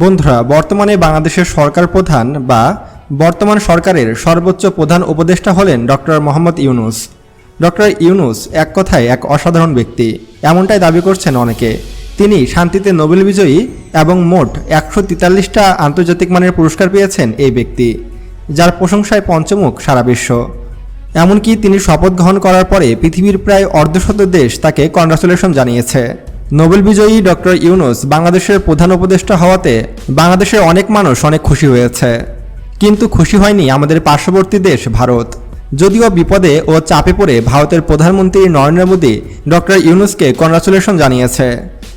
বন্ধুরা, বর্তমানে বাংলাদেশের সরকার প্রধান বা বর্তমান সরকারের সর্বোচ্চ প্রধান উপদেষ্টা হলেন ডক্টর মোহাম্মদ ইউনুস। ডক্টর ইউনুস এক কথায় এক অসাধারণ ব্যক্তি। এমনটাই দাবি করছেন অনেকে। তিনি শান্তিতে নোবেল বিজয়ী এবং মোট একশো তেতাল্লিশটা আন্তর্জাতিক মানের পুরস্কার পেয়েছেন এই ব্যক্তি, যার প্রশংসায় পঞ্চমুখ সারা বিশ্ব। এমনকি তিনি শপথ গ্রহণ করার পরে পৃথিবীর প্রায় অর্ধশত দেশ তাকে কনগ্রাচুলেশন জানিয়েছে। নোবেল বিজয়ী ডক্টর ইউনুস বাংলাদেশের প্রধান উপদেষ্টা হওয়াতে বাংলাদেশের অনেক মানুষ অনেক খুশি হয়েছে। কিন্তু খুশি হয়নি আমাদের পার্শ্ববর্তী দেশ ভারত। যদিও বিপদে ও চাপে পড়ে ভারতের প্রধানমন্ত্রী নরেন্দ্র মোদী ডক্টর ইউনুসকে কনগ্রাচুলেশন জানিয়েছে।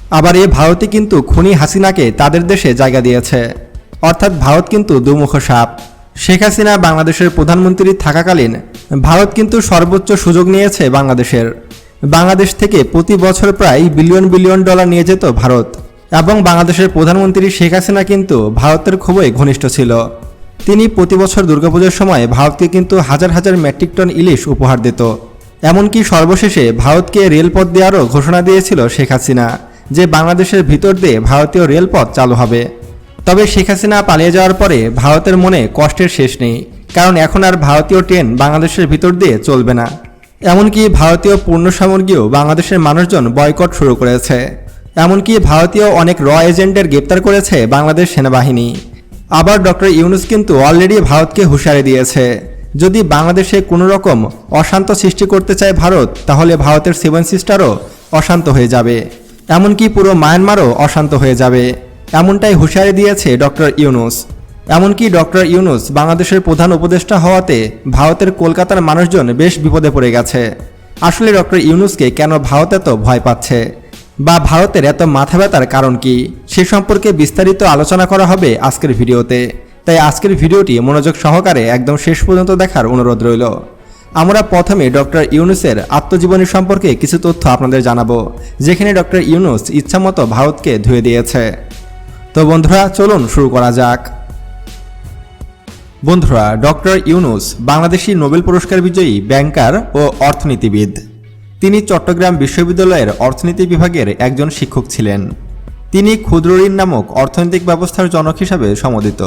আবার এ ভারতই কিন্তু খুনি হাসিনাকে তাদের দেশে জায়গা দিয়েছে। অর্থাৎ ভারত কিন্তু দুমুখ সাপ। শেখ হাসিনা বাংলাদেশের প্রধানমন্ত্রী থাকাকালীন ভারত কিন্তু সর্বোচ্চ সুযোগ নিয়েছে বাংলাদেশের। বাংলাদেশ থেকে প্রতি বছর প্রায় বিলিয়ন বিলিয়ন ডলার নিয়ে যেত ভারত। এবং বাংলাদেশের প্রধানমন্ত্রী শেখ হাসিনা কিন্তু ভারতের খুবই ঘনিষ্ঠ ছিল। তিনি প্রতি বছর দুর্গাপুজোর সময় ভারতকে কিন্তু হাজার হাজার মেট্রিক টন ইলিশ উপহার দিত। এমনকি সর্বশেষে ভারতকে রেলপথ দেওয়ারও ঘোষণা দিয়েছিল শেখ হাসিনা যে বাংলাদেশের ভিতর দিয়ে ভারতীয় রেলপথ চালু হবে। তবে শেখ হাসিনা পালিয়ে যাওয়ার পরে ভারতের মনে কষ্টের শেষ নেই। কারণ এখন আর ভারতীয় ট্রেন বাংলাদেশের ভিতর দিয়ে চলবে না। এমনকি ভারতীয় পণ্য সামগ্রীও বাংলাদেশের মানুষজন বয়কট শুরু করেছে। এমনকি ভারতীয় অনেক র এজেন্টের গ্রেপ্তার করেছে বাংলাদেশ সেনাবাহিনী। আবার ডক্টর ইউনুস কিন্তু অলরেডি ভারতকে হুঁশিয়ারি দিয়েছে। যদি বাংলাদেশে কোনো রকম অশান্ত সৃষ্টি করতে চায় ভারত, তাহলে ভারতের সেভেন সিস্টারও অশান্ত হয়ে যাবে। এমনকি পুরো মায়ানমারও অশান্ত হয়ে যাবে। এমনটাই হুঁশিয়ারি দিয়েছে ডক্টর ইউনুস। এমনকি ডক্টর ইউনুস বাংলাদেশের প্রধান উপদেষ্টা হওয়াতে ভারতের কলকাতার মানুষজন বেশ বিপদে পড়ে গেছে। আসলে ডক্টর ইউনুসকে কেন ভারত এত ভয় পাচ্ছে? বা ভারতের এত মাথা ব্যথার কারণ কি? সে সম্পর্কে বিস্তারিত আলোচনা করা হবে আজকের ভিডিওতে। তাই আজকের ভিডিওটি মনোযোগ সহকারে একদম শেষ পর্যন্ত দেখার অনুরোধ রইল। আমরা প্রথমে ডক্টর ইউনুসের আত্মজীবনী সম্পর্কে কিছু তথ্য আপনাদের জানাব, যেখানে ডক্টর ইউনুস ইচ্ছামতো ভারতকে ধুয়ে দিয়েছে। তো বন্ধুরা, চলুন শুরু করা যাক। বন্ধুরা, ডক্টর ইউনুস বাংলাদেশি নোবেল পুরস্কার বিজয়ী ব্যাংকার ও অর্থনীতিবিদ। তিনি চট্টগ্রাম বিশ্ববিদ্যালয়ের অর্থনীতি বিভাগের একজন শিক্ষক ছিলেন। তিনি ক্ষুদ্র ঋণ নামক অর্থনৈতিক ব্যবস্থার জনক হিসাবে সমদিত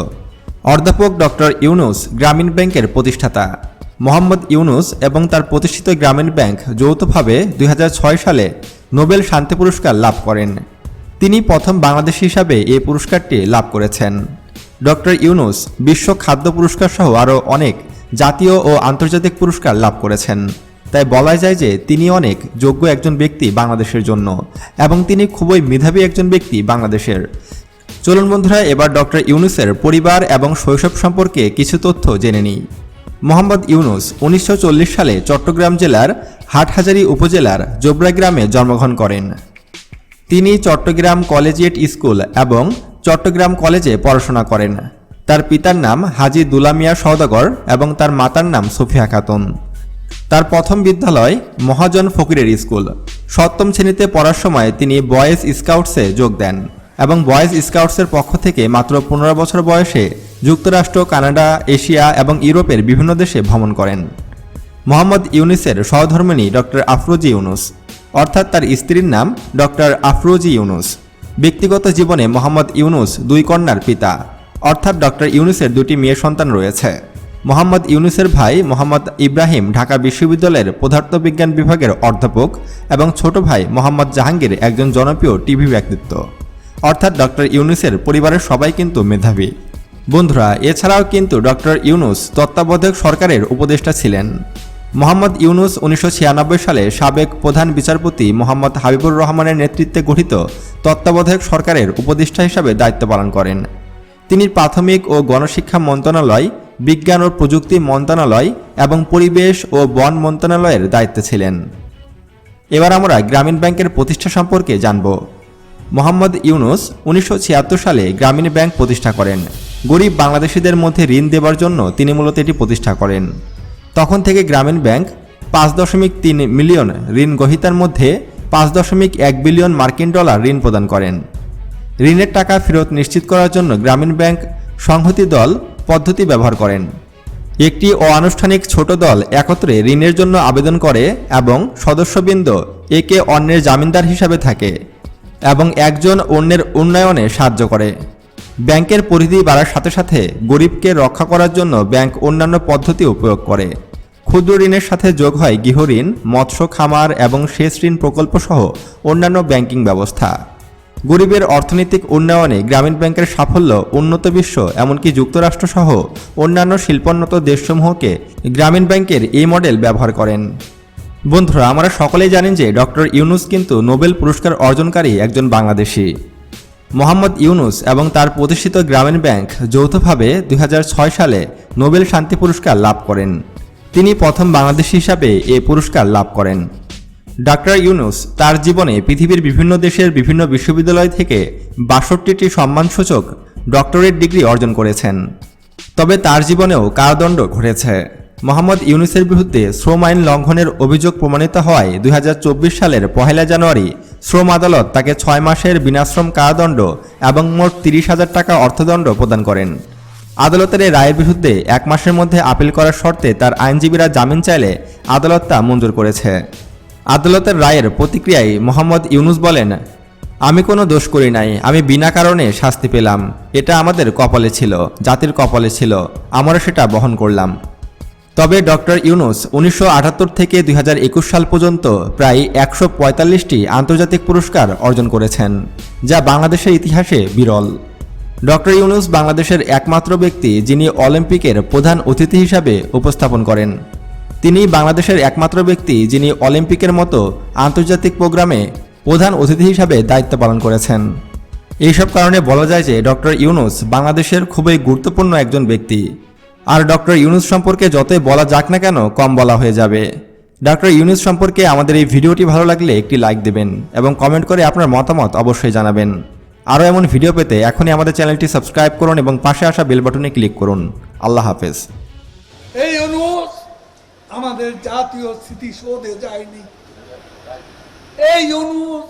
অধ্যাপক ডক্টর ইউনুস গ্রামীণ ব্যাংকের প্রতিষ্ঠাতা। মোহাম্মদ ইউনুস এবং তার প্রতিষ্ঠিত গ্রামীণ ব্যাংক যৌথভাবে দুই হাজার ছয় সালে নোবেল শান্তি পুরস্কার লাভ করেন। তিনি প্রথম বাংলাদেশ হিসাবে এই পুরস্কারটি লাভ করেছেন। ডক্টর ইউনুস বিশ্ব খাদ্য পুরস্কার সহ আরও অনেক জাতীয় ও আন্তর্জাতিক পুরস্কার লাভ করেছেন। তাই বলা যায় যে তিনি অনেক যোগ্য একজন ব্যক্তি বাংলাদেশের জন্য এবং তিনি খুবই মেধাবী একজন ব্যক্তি বাংলাদেশের। চলুন বন্ধুরা, এবার ডক্টর ইউনুসের পরিবার এবং শৈশব সম্পর্কে কিছু তথ্য জেনে নিই। মোহাম্মদ ইউনুস উনিশশো চল্লিশ সালে চট্টগ্রাম জেলার হাটহাজারী উপজেলার জোবরা গ্রামে জন্মগ্রহণ করেন। তিনি চট্টগ্রাম কলেজিয়েট স্কুল এবং চট্টগ্রাম কলেজে পড়াশোনা করেন। তার পিতার নাম হাজি দুলামিয়া সওদাগর এবং তার মাতার নাম সুফিয়া খাতুন। তার প্রথম বিদ্যালয় মহাজন ফকিরের স্কুল। সপ্তম শ্রেণীতে পড়ার সময় তিনি বয়েজ স্কাউটসে যোগ দেন এবং বয়েজ স্কাউটসের পক্ষ থেকে মাত্র পনেরো বছর বয়সে যুক্তরাষ্ট্র, কানাডা, এশিয়া এবং ইউরোপের বিভিন্ন দেশে ভ্রমণ করেন। মোহাম্মদ ইউনুসের সহধর্মিণী ডক্টর আফরোজি ইউনুস, অর্থাৎ তার স্ত্রীর নাম ডক্টর আফরোজি ইউনুস। ব্যক্তিগত জীবনে মোহাম্মদ ইউনুস দুই কন্যার পিতা। অর্থাৎ ডক্টর ইউনুসের দুটি মেয়ে সন্তান রয়েছে। মোহাম্মদ ইউনুসের ভাই মোহাম্মদ ইব্রাহিম ঢাকা বিশ্ববিদ্যালয়ের পদার্থবিজ্ঞান বিভাগের অধ্যাপক এবং ছোট ভাই মোহাম্মদ জাহাঙ্গীর একজন জনপ্রিয় টিভি ব্যক্তিত্ব। অর্থাৎ ডক্টর ইউনুসের পরিবারের সবাই কিন্তু মেধাবী। বন্ধুরা, এছাড়াও কিন্তু ডক্টর ইউনুস তত্ত্বাবধায়ক সরকারের উপদেষ্টা ছিলেন। মোহাম্মদ ইউনুস উনিশশো ছিয়ানব্বই সালে সাবেক প্রধান বিচারপতি মোহাম্মদ হাবিবুর রহমানের নেতৃত্বে গঠিত তত্ত্বাবধায়ক সরকারের উপদেষ্টা হিসাবে দায়িত্ব পালন করেন। তিনি প্রাথমিক ও গণশিক্ষা মন্ত্রণালয়, বিজ্ঞান ও প্রযুক্তি মন্ত্রণালয় এবং পরিবেশ ও বন মন্ত্রণালয়ের দায়িত্বে ছিলেন। এবার আমরা গ্রামীণ ব্যাংকের প্রতিষ্ঠা সম্পর্কে জানব। মোহাম্মদ ইউনুস উনিশশো ছিয়াত্তর সালে গ্রামীণ ব্যাংক প্রতিষ্ঠা করেন। গরিব বাংলাদেশিদের মধ্যে ঋণ দেওয়ার জন্য তিনি মূলত এটি প্রতিষ্ঠা করেন। তখন থেকে গ্রামীণ ব্যাংক পাঁচ দশমিক তিন মিলিয়ন ঋণ গ্রহীতার মধ্যে পাঁচ দশমিক এক বিলিয়ন মার্কিন ডলার ঋণ প্রদান করেন। ঋণের টাকা ফেরত নিশ্চিত করার জন্য গ্রামীণ ব্যাংক সংহতি দল পদ্ধতি ব্যবহার করেন। একটি অনানুষ্ঠানিক ছোট দল একত্রে ঋণের জন্য আবেদন করে এবং সদস্যবৃন্দ একে অন্যের জামিনদার হিসাবে থাকে এবং একজন অন্যের উন্নয়নে সাহায্য করে। ব্যাংকের পরিধি বাড়ার সাথে সাথে গরিবকে রক্ষা করার জন্য ব্যাংক অন্যান্য পদ্ধতি উপয়োগ করে। ক্ষুদ্র ঋণের সাথে যোগ হয় গৃহঋণ, মৎস্য, খামার এবং সেচ ঋণ প্রকল্প সহ অন্যান্য ব্যাংকিং ব্যবস্থা। গরিবের অর্থনৈতিক উন্নয়নে গ্রামীণ ব্যাংকের সাফল্য উন্নত বিশ্ব, এমনকি যুক্তরাষ্ট্রসহ অন্যান্য শিল্পোন্নত দেশসমূহকে গ্রামীণ ব্যাংকের এই মডেল ব্যবহার করেন। বন্ধুরা, আমরা সকলেই জানেন যে ডক্টর ইউনুস কিন্তু নোবেল পুরস্কার অর্জনকারী একজন বাংলাদেশি। মোহাম্মদ ইউনুস এবং তার প্রতিষ্ঠিত গ্রামীণ ব্যাংক যৌথভাবে দু হাজার ছয় সালে নোবেল শান্তি পুরস্কার লাভ করেন। তিনি প্রথম বাংলাদেশি হিসাবে এ পুরস্কার লাভ করেন। ডাক্তার ইউনুস তার জীবনে পৃথিবীর বিভিন্ন দেশের বিভিন্ন বিশ্ববিদ্যালয় থেকে বাষট্টিটি সম্মানসূচক ডক্টরেট ডিগ্রি অর্জন করেছেন। তবে তার জীবনেও কারাদণ্ড ঘটেছে। মোহাম্মদ ইউনুসের বিরুদ্ধে শ্রম আইন লঙ্ঘনের অভিযোগ প্রমাণিত হওয়ায় দুই হাজার চব্বিশ সালের পহেলা জানুয়ারি শ্রম আদালত তাকে ছয় মাসের বিনাশ্রম কারাদণ্ড এবং মোট তিরিশ হাজার টাকা অর্থদণ্ড প্রদান করেন। আদালতের এই রায়ের বিরুদ্ধে এক মাসের মধ্যে আপিল করার শর্তে তার আইনজীবীরা জামিন চাইলে আদালত তা মঞ্জুর করেছে। আদালতের রায়ের প্রতিক্রিয়ায় মোহাম্মদ ইউনুস বলেন, আমি কোনো দোষ করি নাই, আমি বিনা কারণে শাস্তি পেলাম। এটা আমাদের কপালে ছিল, জাতির কপালে ছিল, আমরা সেটা বহন করলাম। তবে ডক্টর ইউনুস উনিশশো আটাত্তর থেকে দুই হাজার একুশ সাল পর্যন্ত প্রায় একশো আন্তর্জাতিক পুরস্কার অর্জন করেছেন, যা বাংলাদেশের ইতিহাসে বিরল। ডক্টর ইউনুস বাংলাদেশের একমাত্র ব্যক্তি যিনি অলিম্পিকের প্রধান অতিথি হিসাবে উপস্থাপন করেন। তিনি বাংলাদেশের একমাত্র ব্যক্তি যিনি অলিম্পিকের মতো আন্তর্জাতিক প্রোগ্রামে প্রধান অতিথি হিসাবে দায়িত্ব পালন করেছেন। এইসব কারণে বলা যায় যে ডক্টর ইউনুস বাংলাদেশের খুবই গুরুত্বপূর্ণ একজন ব্যক্তি। আর ডক্টর ইউনুস সম্পর্কে যতই বলা যাক না কেন কম বলা হয়ে যাবে। ডক্টর ইউনুস সম্পর্কে আমাদের এই ভিডিওটি ভালো লাগলে একটি লাইক দেবেন এবং কমেন্ট করে আপনার মতামত অবশ্যই জানাবেন। আরও এমন ভিডিও পেতে এখনই আমাদের চ্যানেলটি সাবস্ক্রাইব করুন এবং পাশে আসা বেল বাটনে ক্লিক করুন। আল্লাহ হাফেজ। এই অনুরোধ আমাদের জাতীয় স্মৃতিসৌধে যায়নি। এই অনুরোধ